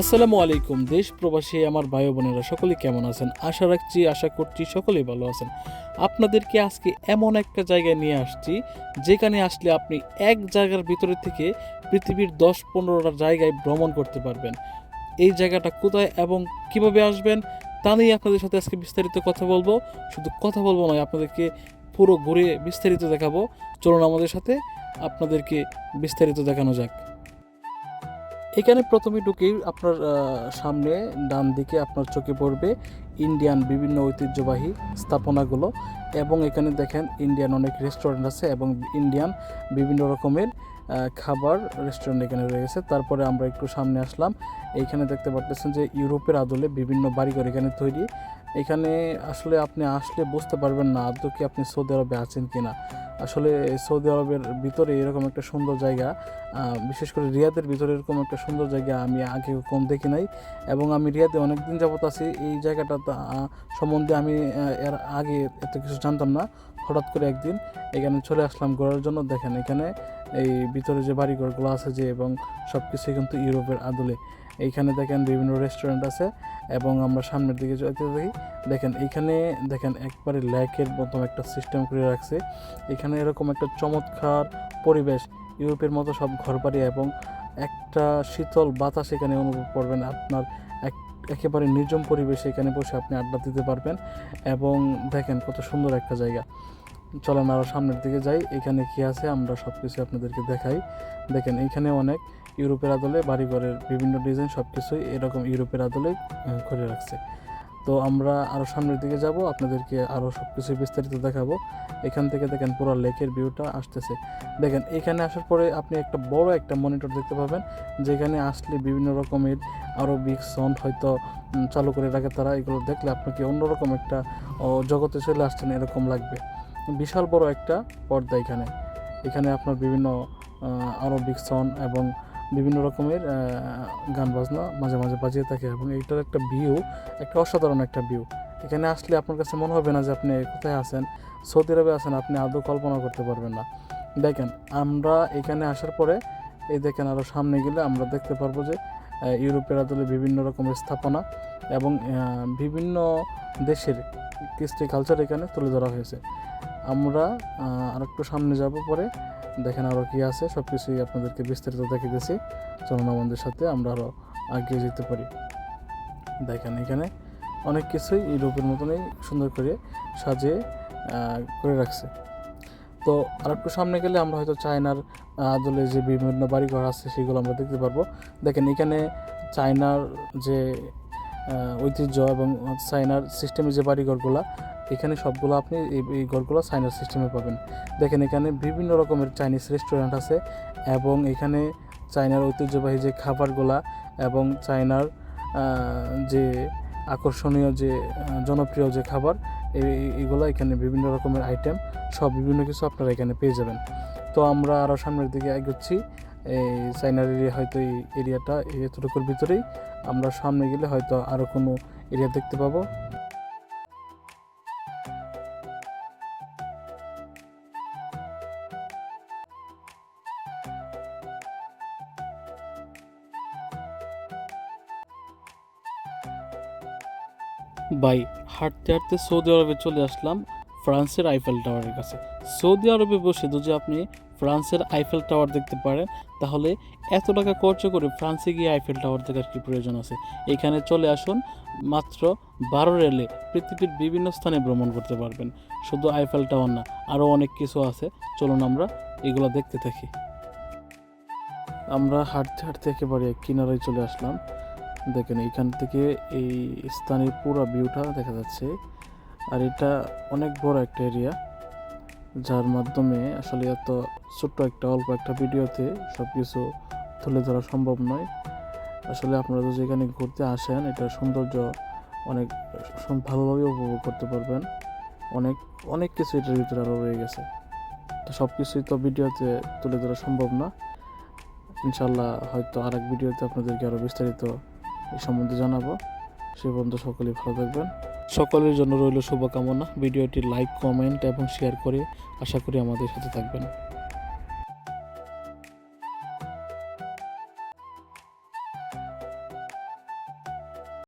আসসালামু আলাইকুম, দেশ প্রবাসী, আমার ভাই বোনেরা, সকলে কেমন আছেন? আশা রাখছি, আশা করছি সকলেই ভালো আছেন। আপনাদেরকে আজকে এমন একটা জায়গায় নিয়ে আসছি, যেখানে আসলে আপনি এক জায়গার ভিতরে থেকে পৃথিবীর দশ পনেরোটা জায়গায় ভ্রমণ করতে পারবেন। এই জায়গাটা কোথায় এবং কীভাবে আসবেন, তা নিয়ে আপনাদের সাথে আজকে বিস্তারিত কথা বলব। শুধু কথা বলব নয়, আপনাদেরকে পুরো ঘুরে বিস্তারিত দেখাবো। চলুন আমাদের সাথে, আপনাদেরকে বিস্তারিত দেখানো যাক। এখানে প্রথমে ঢুকেই আপনার সামনে ডান দিকে আপনার চোখে পড়বে ইন্ডিয়ান বিভিন্ন ঐতিহ্যবাহী স্থাপনাগুলো এবং এখানে দেখেন ইন্ডিয়ান অনেক রেস্টুরেন্ট আছে এবং ইন্ডিয়ান বিভিন্ন রকমের খাবার রেস্টুরেন্ট এখানে রয়েছে তারপরে আমরা একটু সামনে আসলাম। এইখানে দেখতে পারতেছেন যে ইউরোপের আদলে বিভিন্ন বাড়িঘর এখানে তৈরি। এখানে আসলে আপনি আসলে বুঝতে পারবেন না আদৌ কি আপনি সৌদি আরবে আছেন কিনা। আসলে সৌদি আরবের ভিতরে এরকম একটা সুন্দর জায়গা বিশেষ করে রিয়াদের ভিতরে এরকম একটা সুন্দর জায়গা আমি আগে কম দেখি নাই। এবং আমি রিয়াদে অনেক দিন যাবত আছি, এই জায়গাটা সম্বন্ধে আমি এর আগে এত কিছু জানতাম না। হঠাৎ করে একদিন এখানে চলে আসলাম ঘোরার জন্য। দেখেন এখানে এই ভিতরে যে বাড়িঘরগুলো আছে যে, এবং সব কিছুই কিন্তু ইউরোপের আদলে। এইখানে দেখেন বিভিন্ন রেস্টুরেন্ট আছে এবং আমরা সামনের দিকে যেতে দেখি। দেখেন এইখানে দেখেন একবারে ল্যাকের মতো একটা সিস্টেম করে রাখছে। এখানে এরকম একটা চমৎকার পরিবেশ, ইউরোপের মতো সব ঘরবাড়ি এবং একটা শীতল বাতাস এখানে অনুভব করবেন। আপনার এক, একেবারে নির্জম পরিবেশে এখানে বসে আপনি আড্ডা দিতে পারবেন এবং দেখেন কত সুন্দর একটা জায়গা। চলেন আরও সামনের দিকে যাই। এখানে কি আছে? আমরা সব কিছু আপনাদেরকে দেখাই। দেখেন এইখানে অনেক ইউরোপের আদলে বাড়িঘরের বিভিন্ন ডিজাইন সব কিছুই এরকম ইউরোপের আদলে করে রাখছে। তো আমরা আরও সামনের দিকে যাব, আপনাদেরকে আরও সব কিছু বিস্তারিত দেখাবো। এখান থেকে দেখেন পুরো লেকের ভিউটা আসতেছে। দেখেন, এখানে আসার পরে আপনি একটা বড় একটা মনিটর দেখতে পাবেন, যেখানে আসলে বিভিন্ন রকমের আরও বিগ সাউন্ড হয়তো চালু করে রাখে তারা। এগুলো দেখলে আপনাকে অন্যরকম একটা জগতে চলে আসছেন এরকম লাগবে। বিশাল বড় একটা পর্দা এখানে। এখানে আপনার বিভিন্ন আরও বিগ সাউন্ড এবং বিভিন্ন রকমের গান বাজনা মাঝে মাঝে বাজিয়ে থাকে এবং এইটার একটা ভিউ একটা অসাধারণ একটা ভিউ এখানে আসলে আপনার কাছে মনে হবে না যে আপনি কোথায় আছেন, সৌদি আরবে আছেন, আপনি আদৌ কল্পনা করতে পারবেন না। দেখেন, আমরা এখানে আসার পরে, এই দেখেন আরও সামনে গেলে আমরা দেখতে পারব যে ইউরোপের আদলে বিভিন্ন রকমের স্থাপনা এবং বিভিন্ন দেশের কৃষ্টি কালচার এখানে তুলে ধরা হয়েছে। আমরা আরেকটু সামনে যাব পরে। দেখেন আরও কী আছে সব কিছুই আপনাদেরকে বিস্তারিত দেখে দিয়েছি চলুন আমাদের সাথে আমরা আরও এগিয়ে যেতে পারি। দেখেন এখানে অনেক কিছুই ইউরোপের মতনই সুন্দর করে সাজিয়ে করে রাখছে। তো আর একটু সামনে গেলে আমরা হয়তো চায়নার আদলে যে বিভিন্ন বাড়িঘর আছে সেগুলো আমরা দেখতে পারব। দেখেন এখানে চায়নার যে ঐতিহ্য এবং চায়নার সিস্টেমের যে বাড়িঘরগুলো এখানে সবগুলো আপনি এই ঘরগুলো চায়নার সিস্টেমে পাবেন। দেখেন এখানে বিভিন্ন রকমের চাইনিজ রেস্টুরেন্ট আছে এবং এখানে চায়নার ঐতিহ্যবাহী যে খাবারগুলা এবং চায়নার আহ, যে আকর্ষণীয় যে জনপ্রিয় যে খাবার এই- এগুলো এখানে বিভিন্ন রকমের আইটেম সব বিভিন্ন কিছু আপনারা এখানে পেয়ে যাবেন। তো আমরা আরও সামনের দিকে এগোচ্ছি। এই চাইনার এরিয়া হয়তো এই এরিয়াটা এতটুকুর ভিতরেই। আমরা সামনে গেলে হয়তো আরও কোনো এরিয়া দেখতে পাবো। বাই হাঁটতে হাঁটতে সৌদি আরবে চলে আসলাম ফ্রান্সের আইফেল টাওয়ারের কাছে। সৌদি আরবে বসে যদি আপনি ফ্রান্সের আইফেল টাওয়ার দেখতে পারেন, তাহলে এত টাকা খরচ করে ফ্রান্সে গিয়ে আইফেল টাওয়ার দেখার কি প্রয়োজন আছে? এখানে চলে আসুন, মাত্র বারো রেলে পৃথিবীর বিভিন্ন স্থানে ভ্রমণ করতে পারবেন। শুধু আইফেল টাওয়ার না আরও অনেক কিছু আছে। চলুন আমরা এগুলো দেখতে থাকি। আমরা হাঁটতে হাঁটতে একেবারে কিনারায় চলে আসলাম। দেখেন, এখান থেকে এই স্থানের পুরো ভিউটা দেখা যাচ্ছে। আর এটা অনেক বড় একটা এরিয়া যার মাধ্যমে আসলে এত ছোট্ট একটা, অল্প একটা ভিডিওতে সব কিছু তুলে ধরা সম্ভব নয়। আসলে আপনারা যদি এখানে ঘুরতে আসেন, এটার সৌন্দর্য অনেক ভালোভাবে উপভোগ করতে পারবেন। অনেক অনেক কিছু এটার ভিতরে আরও রয়ে গেছে। তো সব কিছুই তো ভিডিওতে তুলে ধরা সম্ভব না। ইনশাল্লাহ হয়তো আর এক ভিডিওতে আপনাদেরকে আরও বিস্তারিত সম্বন্ধে জানাব। সে পর্যন্ত সকলেই ভালো থাকবেন। সকলের জন্য রইল শুভকামনা। ভিডিওটি লাইক কমেন্ট এবং শেয়ার করে আশা করি আমাদের সাথে থাকবেন।